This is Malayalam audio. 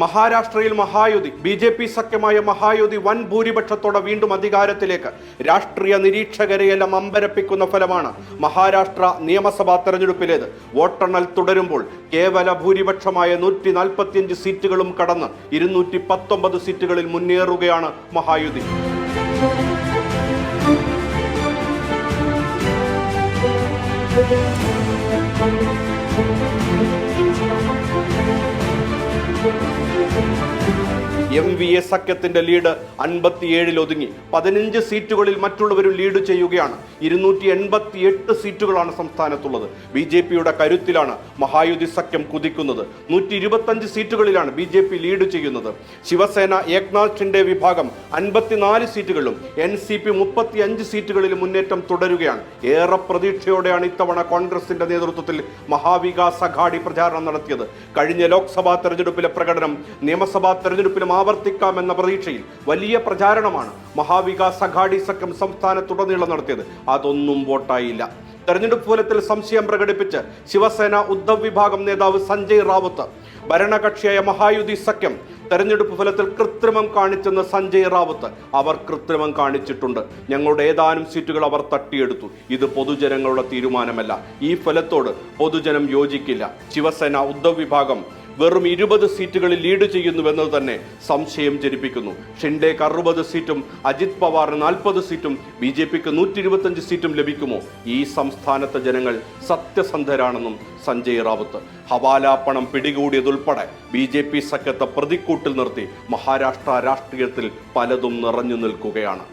മഹാരാഷ്ട്രയിൽ മഹായുതി ബി ജെ പി സഖ്യമായ മഹായുതി വൻ ഭൂരിപക്ഷത്തോടെ വീണ്ടും അധികാരത്തിലേക്ക്. രാഷ്ട്രീയ നിരീക്ഷകരെയെല്ലാം അമ്പരപ്പിക്കുന്ന ഫലമാണ് മഹാരാഷ്ട്ര നിയമസഭാ തെരഞ്ഞെടുപ്പിലേത്. വോട്ടെണ്ണൽ തുടരുമ്പോൾ കേവല ഭൂരിപക്ഷമായ നൂറ്റി നാൽപ്പത്തിയഞ്ച് സീറ്റുകളും കടന്ന് ഇരുന്നൂറ്റി പത്തൊമ്പത് സീറ്റുകളിൽ മുന്നേറുകയാണ് മഹായുതി. എം വി എ സഖ്യത്തിന്റെ ലീഡ് അൻപത്തിയേഴിൽ ഒതുങ്ങി. പതിനഞ്ച് സീറ്റുകളിൽ മറ്റുള്ളവരും ലീഡ് ചെയ്യുകയാണ്. ഇരുന്നൂറ്റി എൺപത്തി എട്ട് സീറ്റുകളാണ് സംസ്ഥാനത്തുള്ളത്. ബി ജെ പിയുടെ കരുത്തിലാണ് മഹായുതി സഖ്യം കുതിക്കുന്നത്. നൂറ്റി ഇരുപത്തഞ്ച് സീറ്റുകളിലാണ് ബി ജെ പി ലീഡ് ചെയ്യുന്നത്. ശിവസേന ഏക്നാഥ് ഷിൻഡെ വിഭാഗം അൻപത്തിനാല് സീറ്റുകളിലും എൻ സി പി മുപ്പത്തി അഞ്ച് സീറ്റുകളിൽ മുന്നേറ്റം തുടരുകയാണ്. ഏറെ പ്രതീക്ഷയോടെയാണ് ഇത്തവണ കോൺഗ്രസിന്റെ നേതൃത്വത്തിൽ മഹാവികാസ് അഘാടി പ്രചാരണം നടത്തിയത്. കഴിഞ്ഞ ലോക്സഭാ തെരഞ്ഞെടുപ്പിലെ പ്രകടനം നിയമസഭാ തെരഞ്ഞെടുപ്പിലും ആവർത്തിക്കാമെന്ന പ്രതീക്ഷയിൽ വലിയ പ്രചാരണമാണ് മഹാവികാസ് അഘാടി സഖ്യം സംസ്ഥാനത്തുടനീളം നടത്തിയത്. അതൊന്നും വോട്ടായില്ല. തെരഞ്ഞെടുപ്പ് ഫലത്തിൽ സംശയം പ്രകടിപ്പിച്ച് ശിവസേന ഉദ്ധവ് വിഭാഗം നേതാവ് സഞ്ജയ് റാവത്ത് ഭരണകക്ഷിയായ മഹായുതി സഖ്യം തെരഞ്ഞെടുപ്പ് ഫലത്തിൽ കൃത്രിമം കാണിച്ചെന്ന് സഞ്ജയ് റാവത്ത് അവർ കൃത്രിമം കാണിച്ചിട്ടുണ്ട്. ഞങ്ങളുടെ ഏതാനും സീറ്റുകൾ അവർ തട്ടിയെടുത്തു. ഇത് പൊതുജനങ്ങളുടെ തീരുമാനമല്ല. ഈ ഫലത്തോട് പൊതുജനം യോജിക്കില്ല. ശിവസേന ഉദ്ധവ് വിഭാഗം വെറും ഇരുപത് സീറ്റുകളിൽ ലീഡ് ചെയ്യുന്നുവെന്നത് തന്നെ സംശയം ജനിപ്പിക്കുന്നു. ഷിൻഡേക്ക് അറുപത് സീറ്റും അജിത് പവാറിന് നാൽപ്പത് സീറ്റും ബി ജെ പിക്ക് നൂറ്റി ഇരുപത്തഞ്ച് സീറ്റും ലഭിക്കുമോ? ഈ സംസ്ഥാനത്തെ ജനങ്ങൾ സത്യസന്ധരാണെന്നും സഞ്ജയ് റാവത്ത്. ഹവാല പണം പിടികൂടിയതുൾപ്പെടെ ബി ജെ പി സഖ്യത്തെ പ്രതിക്കൂട്ടിൽ നിർത്തി മഹാരാഷ്ട്ര രാഷ്ട്രീയത്തിൽ പലതും നിറഞ്ഞു നിൽക്കുകയാണ്.